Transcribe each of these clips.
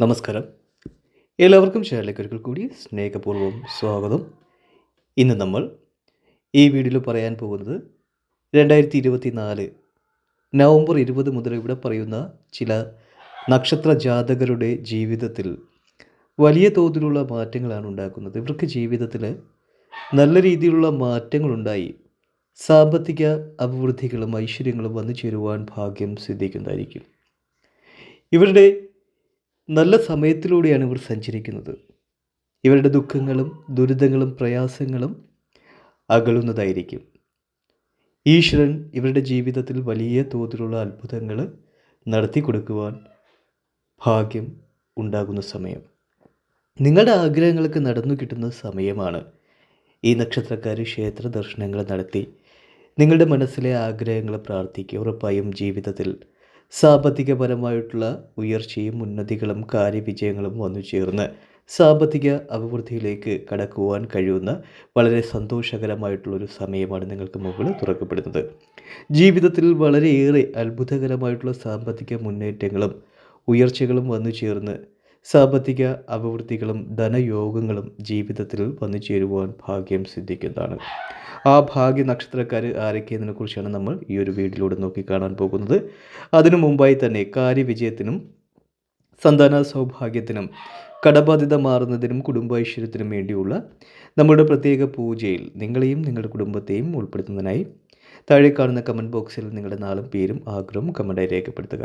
നമസ്കാരം. എല്ലാവർക്കും ചാനലിലേക്ക് ഒരിക്കൽ കൂടി സ്നേഹപൂർവം സ്വാഗതം. ഇന്ന് നമ്മൾ ഈ വീഡിയോയിൽ പറയാൻ പോകുന്നത് രണ്ടായിരത്തി ഇരുപത്തി നാല് നവംബർ ഇരുപത് മുതൽ ഇവിടെ പറയുന്ന ചില നക്ഷത്ര ജാതകരുടെ ജീവിതത്തിൽ വലിയ തോതിലുള്ള മാറ്റങ്ങളാണ് ഉണ്ടാക്കുന്നത്. ഇവർക്ക് ജീവിതത്തിൽ നല്ല രീതിയിലുള്ള മാറ്റങ്ങളുണ്ടായി. സാമ്പത്തിക അഭിവൃദ്ധികളും ഐശ്വര്യങ്ങളും വന്നു ചേരുവാൻ ഭാഗ്യം സിദ്ധിക്കുന്നതായിരിക്കും. ഇവരുടെ നല്ല സമയത്തിലൂടെയാണ് ഇവർ സഞ്ചരിക്കുന്നത്. ഇവരുടെ ദുഃഖങ്ങളും ദുരിതങ്ങളും പ്രയാസങ്ങളും അകലുന്നതായിരിക്കും. ഈശ്വരൻ ഇവരുടെ ജീവിതത്തിൽ വലിയ തോതിലുള്ള അത്ഭുതങ്ങൾ നടത്തി കൊടുക്കുവാൻ ഭാഗ്യം ഉണ്ടാകുന്ന സമയം. നിങ്ങളുടെ ആഗ്രഹങ്ങൾക്ക് നടന്നു കിട്ടുന്ന സമയമാണ്. ഈ നക്ഷത്രക്കാർ ക്ഷേത്ര ദർശനങ്ങൾ നടത്തി നിങ്ങളുടെ മനസ്സിലെ ആഗ്രഹങ്ങൾ പ്രാർത്ഥിക്കുക. ഉറപ്പായും ജീവിതത്തിൽ സാമ്പത്തികപരമായിട്ടുള്ള ഉയർച്ചയും ഉന്നതികളും കാര്യവിജയങ്ങളും വന്നു ചേർന്ന് സാമ്പത്തിക അഭിവൃദ്ധിയിലേക്ക് കടക്കുവാൻ കഴിയുന്ന വളരെ സന്തോഷകരമായിട്ടുള്ളൊരു സമയമാണ് നിങ്ങൾക്ക് മുകളിൽ തുറക്കപ്പെടുന്നത്. ജീവിതത്തിൽ വളരെയേറെ അത്ഭുതകരമായിട്ടുള്ള സാമ്പത്തിക മുന്നേറ്റങ്ങളും ഉയർച്ചകളും വന്നു ചേർന്ന് സാമ്പത്തിക അഭിവൃദ്ധികളും ധനയോഗങ്ങളും ജീവിതത്തിൽ വന്നു ചേരുവാൻ ഭാഗ്യം സിദ്ധിക്കുന്നതാണ്. ആ ഭാഗ്യ നക്ഷത്രക്കാർ ആരൊക്കെയെന്നതിനെ കുറിച്ചാണ് നമ്മൾ ഈ ഒരു വീഡിയോയിലൂടെ നോക്കി കാണാൻ പോകുന്നത്. അതിനു മുമ്പായി തന്നെ കാര്യവിജയത്തിനും സന്താന സൗഭാഗ്യത്തിനും കടബാധ്യത മാറുന്നതിനും കുടുംബൈശ്വര്യത്തിനും വേണ്ടിയുള്ള നമ്മുടെ പ്രത്യേക പൂജയിൽ നിങ്ങളെയും നിങ്ങളുടെ കുടുംബത്തെയും ഉൾപ്പെടുത്തുന്നതിനായി താഴെ കാണുന്ന കമന്റ് ബോക്സിൽ നിങ്ങളുടെ നാളും പേരും ആഗ്രഹവും കമന്റായി രേഖപ്പെടുത്തുക.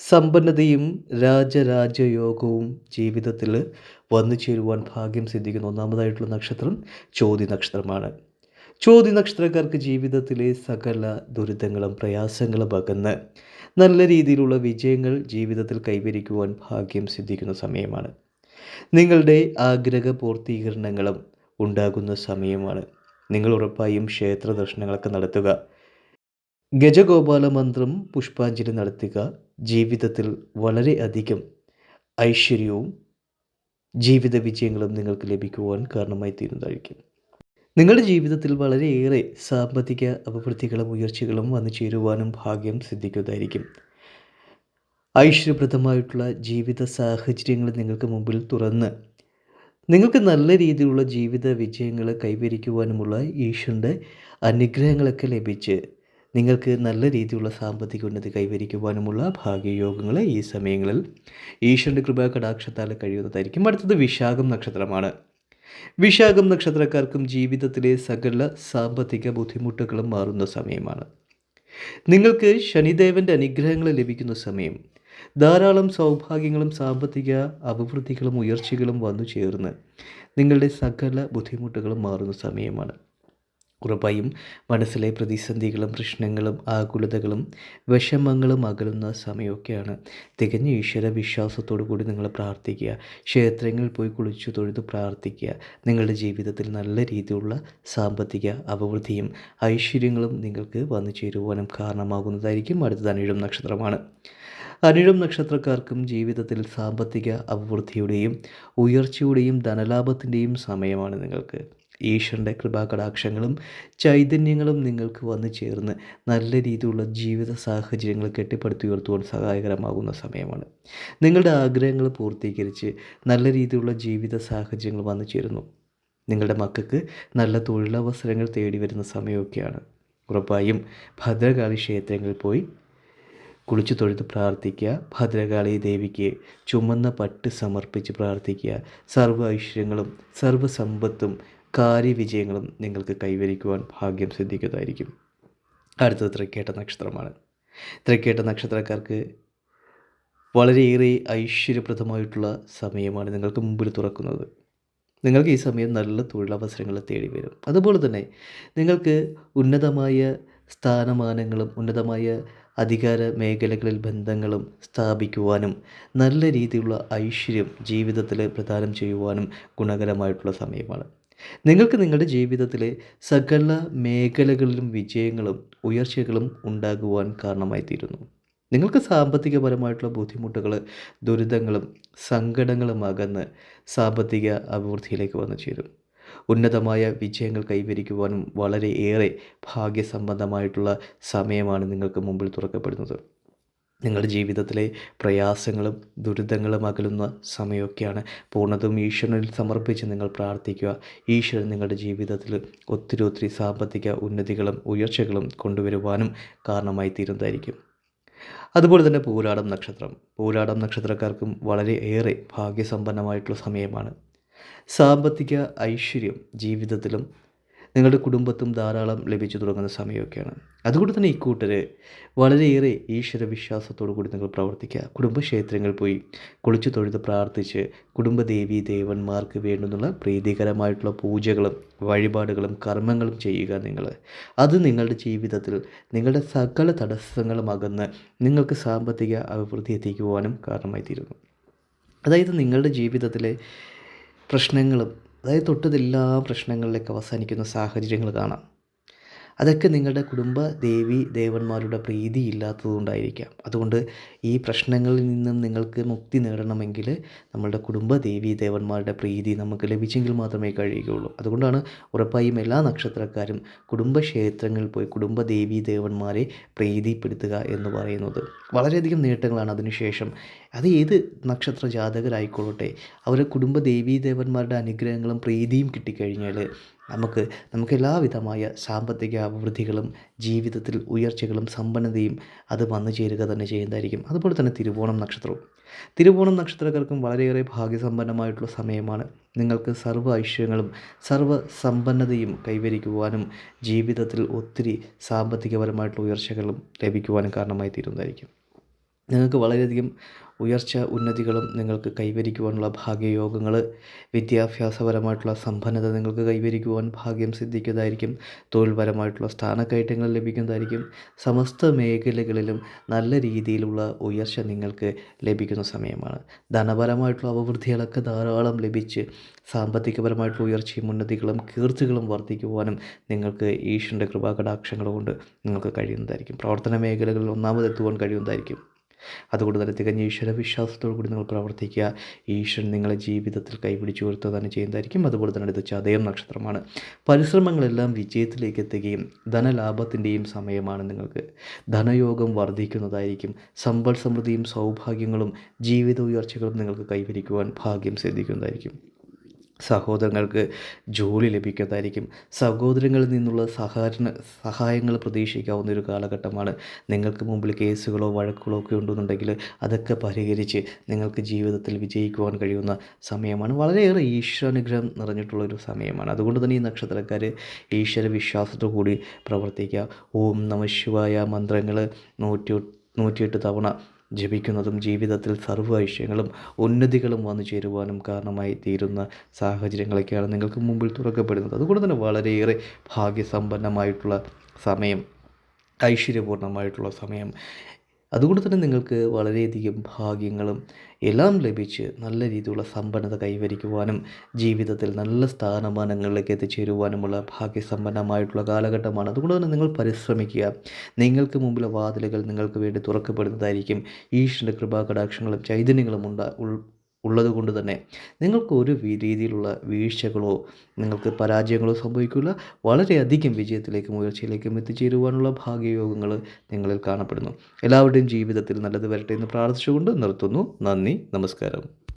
സമ്പന്നതയും രാജരാജയോഗവും ജീവിതത്തിൽ വന്നു ചേരുവാൻ ഭാഗ്യം സിദ്ധിക്കുന്ന ഒന്നാമതായിട്ടുള്ള നക്ഷത്രം ചോതി നക്ഷത്രമാണ്. ചോതി നക്ഷത്രക്കാർക്ക് ജീവിതത്തിലെ സകല ദുരിതങ്ങളും പ്രയാസങ്ങളും അകന്ന് നല്ല രീതിയിലുള്ള വിജയങ്ങൾ ജീവിതത്തിൽ കൈവരിക്കുവാൻ ഭാഗ്യം സിദ്ധിക്കുന്ന സമയമാണ്. നിങ്ങളുടെ ആഗ്രഹ പൂർത്തീകരണങ്ങളും ഉണ്ടാകുന്ന സമയമാണ്. നിങ്ങൾ ഉറപ്പായും ക്ഷേത്ര ദർശനങ്ങളൊക്കെ നടത്തുക. ഗജഗോപാല മന്ത്രം പുഷ്പാഞ്ജലി നടത്തുക. ജീവിതത്തിൽ വളരെയധികം ഐശ്വര്യവും ജീവിത വിജയങ്ങളും നിങ്ങൾക്ക് ലഭിക്കുവാൻ കാരണമായി തീരുന്നതായിരിക്കും നിങ്ങളുടെ ജീവിതത്തിൽ വളരെയേറെ സാമ്പത്തിക അഭിവൃദ്ധികളും ഉയർച്ചകളും വന്നു ചേരുവാനും ഭാഗ്യം സിദ്ധിക്കുന്നതായിരിക്കും. ഐശ്വര്യപ്രദമായിട്ടുള്ള ജീവിത സാഹചര്യങ്ങൾ നിങ്ങൾക്ക് മുമ്പിൽ തുറന്ന് നിങ്ങൾക്ക് നല്ല രീതിയിലുള്ള ജീവിത വിജയങ്ങൾ കൈവരിക്കുവാനുമുള്ള ഈശ്വരന്റെ അനുഗ്രഹങ്ങളൊക്കെ ലഭിച്ച് നിങ്ങൾക്ക് നല്ല രീതിയിലുള്ള സാമ്പത്തിക ഉന്നതി കൈവരിക്കുവാനുമുള്ള ഭാഗ്യയോഗങ്ങൾ ഈ സമയങ്ങളിൽ ഈശ്വരന്റെ കൃപ കടാക്ഷത്താൽ കഴിയുന്നതായിരിക്കും. അടുത്തത് വിശാഖം നക്ഷത്രമാണ്. വിശാഖം നക്ഷത്രക്കാർക്കും ജീവിതത്തിലെ സകല സാമ്പത്തിക ബുദ്ധിമുട്ടുകളും മാറുന്ന സമയമാണ്. നിങ്ങൾക്ക് ശനിദേവന്റെ അനുഗ്രഹങ്ങൾ ലഭിക്കുന്ന സമയം. ധാരാളം സൗഭാഗ്യങ്ങളും സാമ്പത്തിക അഭിവൃദ്ധികളും ഉയർച്ചകളും വന്നു ചേർന്ന് നിങ്ങളുടെ സകല ബുദ്ധിമുട്ടുകളും മാറുന്ന സമയമാണ്. ഉറപ്പായും മനസ്സിലെ പ്രതിസന്ധികളും പ്രശ്നങ്ങളും ആകുലതകളും വിഷമങ്ങളും അകലുന്ന സമയമൊക്കെയാണ്. തികഞ്ഞ ഈശ്വര വിശ്വാസത്തോടു കൂടി നിങ്ങൾ പ്രാർത്ഥിക്കുക. ക്ഷേത്രങ്ങളിൽ പോയി കുളിച്ചു തൊഴുത് പ്രാർത്ഥിക്കുക. നിങ്ങളുടെ ജീവിതത്തിൽ നല്ല രീതിയിലുള്ള സാമ്പത്തിക അഭിവൃദ്ധിയും ഐശ്വര്യങ്ങളും നിങ്ങൾക്ക് വന്നു ചേരുവാനും കാരണമാകുന്നതായിരിക്കും. അടുത്തത് അനിഴം നക്ഷത്രമാണ്. അനിഴം നക്ഷത്രക്കാർക്കും ജീവിതത്തിൽ സാമ്പത്തിക അഭിവൃദ്ധിയുടെയും ഉയർച്ചയുടെയും ധനലാഭത്തിന്റെയും സമയമാണ് നിങ്ങൾക്ക്. ഈശ്വരന്റെ കൃപാകടാക്ഷങ്ങളും ചൈതന്യങ്ങളും നിങ്ങൾക്ക് വന്നു ചേർന്ന് നല്ല രീതിയിലുള്ള ജീവിത സാഹചര്യങ്ങൾ കെട്ടിപ്പടുത്തി ഉയർത്തുവാൻ സഹായകരമാകുന്ന സമയമാണ്. നിങ്ങളുടെ ആഗ്രഹങ്ങൾ പൂർത്തീകരിച്ച് നല്ല രീതിയിലുള്ള ജീവിത സാഹചര്യങ്ങൾ വന്നു ചേരുന്നു. നിങ്ങളുടെ മക്കൾക്ക് നല്ല തൊഴിലവസരങ്ങൾ തേടി വരുന്ന സമയമൊക്കെയാണ്. ഉറപ്പായും ഭദ്രകാളി ക്ഷേത്രങ്ങളിൽ പോയി കുളിച്ചു തൊഴുത് പ്രാർത്ഥിക്കുക. ഭദ്രകാളി ദേവിക്ക് ചുമന്ന പട്ട് സമർപ്പിച്ച് പ്രാർത്ഥിക്കുക. സർവ ഐശ്വര്യങ്ങളും സർവസമ്പത്തും കാര്യവിജയങ്ങളും നിങ്ങൾക്ക് കൈവരിക്കുവാൻ ഭാഗ്യം സിദ്ധിക്കുന്നതായിരിക്കും. അടുത്തത് തൃക്കേട്ട നക്ഷത്രമാണ്. തൃക്കേട്ട നക്ഷത്രക്കാർക്ക് വളരെയേറെ ഐശ്വര്യപ്രദമായിട്ടുള്ള സമയമാണ് നിങ്ങൾക്ക് മുമ്പിൽ തുറക്കുന്നത്. നിങ്ങൾക്ക് ഈ സമയം നല്ല തൊഴിലവസരങ്ങൾ തേടി വരും അതുപോലെ തന്നെ നിങ്ങൾക്ക് ഉന്നതമായ സ്ഥാനമാനങ്ങളും ഉന്നതമായ അധികാര മേഖലകളിൽ ബന്ധങ്ങളും സ്ഥാപിക്കുവാനും നല്ല രീതിയിലുള്ള ഐശ്വര്യം ജീവിതത്തിൽ പ്രദാനം ചെയ്യുവാനും ഗുണകരമായിട്ടുള്ള സമയമാണ്. നിങ്ങൾക്ക് നിങ്ങളുടെ ജീവിതത്തിലെ സകല മേഖലകളിലും വിജയങ്ങളും ഉയർച്ചകളും ഉണ്ടാകുവാൻ കാരണമായി തീരുന്നു നിങ്ങൾക്ക് സാമ്പത്തികപരമായിട്ടുള്ള ബുദ്ധിമുട്ടുകൾ ദുരിതങ്ങളും സങ്കടങ്ങളും അകന്ന് സാമ്പത്തിക അഭിവൃദ്ധിയിലേക്ക് വന്നു ചേരും. ഉന്നതമായ വിജയങ്ങൾ കൈവരിക്കുവാനും വളരെയേറെ ഭാഗ്യസംബന്ധമായിട്ടുള്ള സമയമാണ് നിങ്ങൾക്ക് മുമ്പിൽ തുറക്കപ്പെടുന്നത്. നിങ്ങളുടെ ജീവിതത്തിലെ പ്രയാസങ്ങളും ദുരിതങ്ങളും അകലുന്ന സമയമൊക്കെയാണ്. പൂർണതും ഈശ്വരനിൽ സമർപ്പിച്ച് നിങ്ങൾ പ്രാർത്ഥിക്കുക. ഈശ്വരൻ നിങ്ങളുടെ ജീവിതത്തിൽ ഒത്തിരി ഒത്തിരി സാമ്പത്തിക ഉന്നതികളും ഉയർച്ചകളും കൊണ്ടുവരുവാനും കാരണമായി തീരുന്നതായിരിക്കും. അതുപോലെ തന്നെ പൂരാടം നക്ഷത്രം. പൂരാടം നക്ഷത്രക്കാർക്കും വളരെ ഏറെ ഭാഗ്യസമ്പന്നമായിട്ടുള്ള സമയമാണ്. സാമ്പത്തിക ഐശ്വര്യം ജീവിതത്തിലും നിങ്ങളുടെ കുടുംബത്തും ധാരാളം ലഭിച്ചു തുടങ്ങുന്ന സമയമൊക്കെയാണ്. അതുകൊണ്ട് തന്നെ ഇക്കൂട്ടർ വളരെയേറെ ഈശ്വര വിശ്വാസത്തോടു കൂടി നിങ്ങൾ പ്രവർത്തിക്കുക. കുടുംബക്ഷേത്രങ്ങളിൽ പോയി കുളിച്ചു തൊഴുത് പ്രാർത്ഥിച്ച് കുടുംബദേവി ദേവന്മാർക്ക് വേണ്ടുന്നുള്ള പ്രീതികരമായിട്ടുള്ള പൂജകളും വഴിപാടുകളും കർമ്മങ്ങളും ചെയ്യുക നിങ്ങൾ. അത് നിങ്ങളുടെ ജീവിതത്തിൽ നിങ്ങളുടെ സകല തടസ്സങ്ങളും അകന്ന് നിങ്ങൾക്ക് സാമ്പത്തിക അഭിവൃദ്ധി എത്തിക്കുവാനും കാരണമായി തീരുന്നു അതായത് നിങ്ങളുടെ ജീവിതത്തിലെ പ്രശ്നങ്ങളും അതായത് തൊട്ടതെല്ലാ പ്രശ്നങ്ങളിലേക്ക് അവസാനിക്കുന്ന സാഹചര്യങ്ങൾ കാണാം. അതൊക്കെ നിങ്ങളുടെ കുടുംബ ദേവി ദേവന്മാരുടെ പ്രീതി ഇല്ലാത്തതുകൊണ്ടായിരിക്കാം. അതുകൊണ്ട് ഈ പ്രശ്നങ്ങളിൽ നിന്നും നിങ്ങൾക്ക് മുക്തി നേടണമെങ്കിൽ നമ്മളുടെ കുടുംബ ദേവി ദേവന്മാരുടെ പ്രീതി നമുക്ക് ലഭിച്ചെങ്കിൽ മാത്രമേ കഴിയുകയുള്ളൂ. അതുകൊണ്ടാണ് ഉറപ്പായും എല്ലാ നക്ഷത്രക്കാരും കുടുംബക്ഷേത്രങ്ങളിൽ പോയി കുടുംബ ദേവി ദേവന്മാരെ പ്രീതിപ്പെടുത്തുക എന്ന് പറയുന്നത്. വളരെയധികം നേട്ടങ്ങളാണ് അതിനുശേഷം അത് ഏത് നക്ഷത്ര ജാതകരായിക്കൊള്ളട്ടെ അവരുടെ കുടുംബ ദേവീ ദേവന്മാരുടെ അനുഗ്രഹങ്ങളും പ്രീതിയും കിട്ടിക്കഴിഞ്ഞാൽ നമുക്ക് നമുക്ക് എല്ലാവിധമായ സാമ്പത്തിക അഭിവൃദ്ധികളും ജീവിതത്തിൽ ഉയർച്ചകളും സമ്പന്നതയും അത് വന്നു ചേരുക തന്നെ ചെയ്യുന്നതായിരിക്കും. അതുപോലെ തന്നെ തിരുവോണം നക്ഷത്രവും തിരുവോണം നക്ഷത്രക്കാർക്കും വളരെയേറെ ഭാഗ്യസമ്പന്നമായിട്ടുള്ള സമയമാണ്. നിങ്ങൾക്ക് സർവ ഐശ്വര്യങ്ങളും സർവ സമ്പന്നതയും കൈവരിക്കുവാനും ജീവിതത്തിൽ ഒത്തിരി സാമ്പത്തികപരമായിട്ടുള്ള ഉയർച്ചകളും ലഭിക്കുവാനും കാരണമായി തീരുന്നതായിരിക്കും നിങ്ങൾക്ക് വളരെയധികം ഉയർച്ച ഉന്നതികളും നിങ്ങൾക്ക് കൈവരിക്കുവാനുള്ള ഭാഗ്യയോഗങ്ങൾ വിദ്യാഭ്യാസപരമായിട്ടുള്ള സമ്പന്നത നിങ്ങൾക്ക് കൈവരിക്കുവാൻ ഭാഗ്യം സിദ്ധിക്കുന്നതായിരിക്കും തൊഴിൽപരമായിട്ടുള്ള സ്ഥാനക്കയറ്റങ്ങൾ ലഭിക്കുന്നതായിരിക്കും സമസ്ത മേഖലകളിലും നല്ല രീതിയിലുള്ള ഉയർച്ച നിങ്ങൾക്ക് ലഭിക്കുന്ന സമയമാണ്. ധനപരമായിട്ടുള്ള അഭിവൃദ്ധികളൊക്കെ ധാരാളം ലഭിച്ച് സാമ്പത്തികപരമായിട്ടുള്ള ഉയർച്ചയും ഉന്നതികളും കീർത്തികളും വർദ്ധിക്കുവാനും നിങ്ങൾക്ക് ഈശ്വരന്റെ കൃപാകടാക്ഷങ്ങൾ കൊണ്ട് നിങ്ങൾക്ക് കഴിയുന്നതായിരിക്കും. പ്രവർത്തന മേഖലകളിൽ ഒന്നാമതെത്തുവാൻ കഴിയുന്നതായിരിക്കും. അതുകൊണ്ട് തന്നെ തികഞ്ഞ ഈശ്വര വിശ്വാസത്തോടു കൂടി നിങ്ങൾ പ്രവർത്തിക്കുക. ഈശ്വരൻ നിങ്ങളെ ജീവിതത്തിൽ കൈപിടിച്ചു ഉയർത്തുക തന്നെ ചെയ്യുന്നതായിരിക്കും. അതുപോലെ തന്നെ ഇത് ചതയം നക്ഷത്രമാണ്. പരിശ്രമങ്ങളെല്ലാം വിജയത്തിലേക്ക് എത്തുകയും ധനലാഭത്തിന്റെയും സമയമാണ് നിങ്ങൾക്ക്. ധനയോഗം വർദ്ധിക്കുന്നതായിരിക്കും. സമ്പൽ സമൃദ്ധിയും സൗഭാഗ്യങ്ങളും ജീവിത ഉയർച്ചകളും നിങ്ങൾക്ക് കൈവരിക്കുവാൻ ഭാഗ്യം സിദ്ധിക്കുന്നതായിരിക്കും. സഹോദരങ്ങൾക്ക് ജോലി ലഭിക്കുന്നതായിരിക്കും. സഹോദരങ്ങളിൽ നിന്നുള്ള സഹകരണ സഹായങ്ങൾ പ്രതീക്ഷിക്കാവുന്ന ഒരു കാലഘട്ടമാണ്. നിങ്ങൾക്ക് മുമ്പിൽ കേസുകളോ വഴക്കുകളോ ഒക്കെ ഉണ്ടെന്നുണ്ടെങ്കിൽ അതൊക്കെ പരിഹരിച്ച് നിങ്ങൾക്ക് ജീവിതത്തിൽ വിജയിക്കുവാൻ കഴിയുന്ന സമയമാണ്. വളരെയേറെ ഈശ്വരാനുഗ്രഹം നിറഞ്ഞിട്ടുള്ള ഒരു സമയമാണ്. അതുകൊണ്ട് തന്നെ ഈ നക്ഷത്രക്കാർ ഈശ്വര വിശ്വാസത്തോടു കൂടി പ്രവർത്തിക്കുക. ഓം നമ ശിവായ മന്ത്രങ്ങൾ നൂറ്റി നൂറ്റിയെട്ട് തവണ ജപിക്കുന്നതും ജീവിതത്തിൽ സർവ ഐശ്വര്യങ്ങളും ഉന്നതികളും വന്നു ചേരുവാനും കാരണമായി തീരുന്ന സാഹചര്യങ്ങളൊക്കെയാണ് നിങ്ങൾക്ക് മുമ്പിൽ തുറക്കപ്പെടുന്നത്. അതുകൊണ്ട് തന്നെ വളരെയേറെ ഭാഗ്യസമ്പന്നമായിട്ടുള്ള സമയം ഐശ്വര്യപൂർണമായിട്ടുള്ള സമയം അതുകൊണ്ട് തന്നെ നിങ്ങൾക്ക് വളരെയധികം ഭാഗ്യങ്ങളും എല്ലാം ലഭിച്ച് നല്ല രീതിയിലുള്ള സമ്പന്നത കൈവരിക്കുവാനും ജീവിതത്തിൽ നല്ല സ്ഥാനമാനങ്ങളിലേക്ക് എത്തിച്ചേരുവാനുമുള്ള ഭാഗ്യസമ്പന്നമായിട്ടുള്ള കാലഘട്ടമാണ്. അതുകൊണ്ട് തന്നെ നിങ്ങൾ പരിശ്രമിക്കുക. നിങ്ങൾക്ക് മുമ്പിലെ വാതിലുകൾ നിങ്ങൾക്ക് വേണ്ടി തുറക്കപ്പെടുന്നതായിരിക്കും. ഈശ്വരന്റെ കൃപാകടാക്ഷങ്ങളും ചൈതന്യങ്ങളും ഉണ്ടാ ഉള്ളത് കൊണ്ട് തന്നെ നിങ്ങൾക്ക് ഒരു രീതിയിലുള്ള വീഴ്ചകളോ നിങ്ങൾക്ക് പരാജയങ്ങളോ സംഭവിക്കില്ല. വളരെയധികം വിജയത്തിലേക്കും ഉയർച്ചയിലേക്കും എത്തിച്ചേരുവാനുള്ള ഭാഗ്യയോഗങ്ങൾ നിങ്ങളിൽ കാണപ്പെടുന്നു. എല്ലാവരുടെയും ജീവിതത്തിൽ നല്ലത് വരട്ടെ എന്ന് പ്രാർത്ഥിച്ചുകൊണ്ട് നിർത്തുന്നു. നന്ദി. നമസ്കാരം.